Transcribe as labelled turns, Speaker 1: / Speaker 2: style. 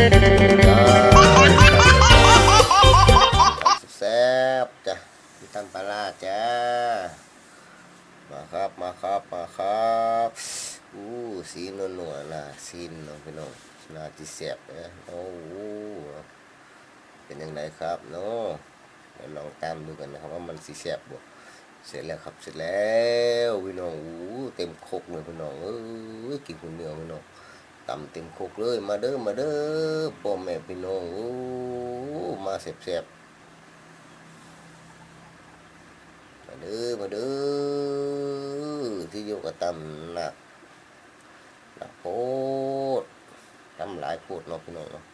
Speaker 1: แซ่บจ้ะมีตำปลาจ้า มาครับ มาครับ มาครับอ้สีนวลนวลนะสีนน้องพี่น้องนาที่แซ่บนะโอ้โหเป็นยังไงครับเนาะเาลองตามดูกันนะครับว่ามันสีแซ่บบ่เสร็จแล้วครับเสร็จแล้วพี่น้องอ้เต็มคกเลยพี่น้องเอ้ยกินคนเนื้อพี่น้อง ตำเต็มคกเลย มาเด้อมาเด้อพ่อแม่พี่น้องโอ้มาแซ่บๆมาเด้อมาเด้อที่อยู่กับตำหนักหนักโพดทำหลายโพดเนาะพี่น้องเนาะ